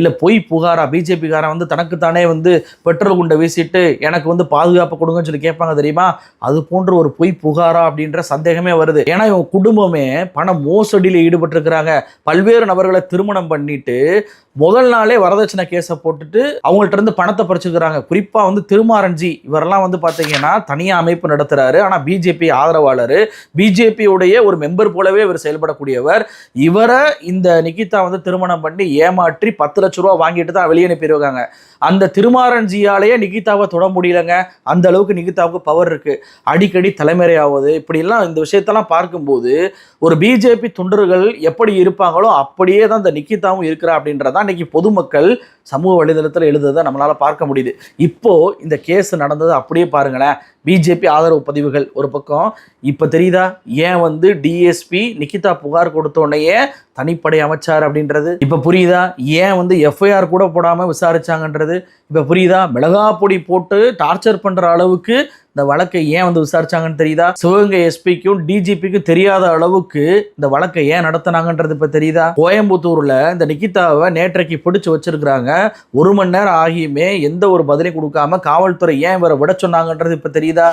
இல்லை பொய் புகாரா? பிஜேபிக்காரன் வந்து தனக்குத்தானே வந்து பெட்ரோல் குண்டை வீசிட்டு எனக்கு வந்து பாதுகாப்பு கொடுங்கன்னு சொல்லி கேட்பாங்க தெரியுமா? அது போன்ற ஒரு பொய் புகாரா அப்படின்ற சந்தேகமே வருது. ஏன்னா இவங்க குடும்பமே பண மோசடியில் ஈடுபட்டிருக்கிறாங்க. பல்வேறு நபர்களை திருமணம் பண்ணிட்டு முதல் நாளே வரதட்சணை கேஸை போட்டுட்டு அவங்கள்ட்ட இருந்து பணத்தை பறிச்சுக்கிறாங்க. குறிப்பாக வந்து திருமாரஞ்சி இவரெல்லாம் வந்து பார்த்தீங்கன்னா தனியாக அமைப்பு நடத்துகிறாரு ஆனால் பிஜேபி ஆதரவாளர். பிஜேபியுடைய ஒரு மெம்பர் போலவே இவர் செயல்படக்கூடியவர். இவரை இந்த நிகிதா வந்து திருமணம் பண்ணி ஏமாற்றி பத்து லட்ச ரூபா வாங்கிட்டு தான் வெளியே அனுப்பிடுவாங்க அந்த திருமாறன்ஜியாலேயே நிகிதாவை தொட முடியலங்க. அந்த அளவுக்கு நிகிதாவுக்கு பவர் இருக்குது அடிக்கடி தலைமறையாவது. இப்படிலாம் இந்த விஷயத்தெல்லாம் பார்க்கும்போது ஒரு பிஜேபி தொண்டர்கள் எப்படி இருப்பாங்களோ அப்படியே தான் இந்த நிக்கிதாவும் இருக்கிறா அப்படின்றதான் இன்றைக்கி பொதுமக்கள் சமூக வலைதளத்தில் எழுதுறதை நம்மளால் பார்க்க முடியுது. இப்போது இந்த கேஸ் நடந்தது அப்படியே பாருங்களேன். பிஜேபி ஆதரவு பதிவுகள் ஒரு பக்கம். இப்போ தெரியுதா? ஏன் வந்து டிஎஸ்பி நிக்கிதா புகார் கொடுத்த தனிப்படை அமைச்சார் அப்படின்றது? இப்போ புரியுதா? ஏன் வந்து எஃப்ஐஆர் கூட போடாமல் விசாரிச்சாங்கன்றது? இப்போ புரியுதா? மிளகா பொடி போட்டு டார்ச்சர் பண்ணுற அளவுக்கு இந்த வழக்கை ஏன் வந்து விசாரிச்சாங்கன்னு தெரியுதா? சிவகங்கை எஸ்பிக்கும் டிஜிபிக்கும் தெரியாத அளவுக்கு இந்த வழக்கை ஏன் நடத்தினாங்கன்றது இப்போ தெரியுதா? கோயம்புத்தூர்ல இந்த நிகிதாவை நேற்றைக்கு பிடிச்சு வச்சிருக்கிறாங்க. ஒரு மணி நேரம் ஆகியுமே எந்த ஒரு பதிலையும் கொடுக்காம காவல்துறை ஏன் இவரை விட சொன்னாங்கன்றது இப்போ தெரியுதா?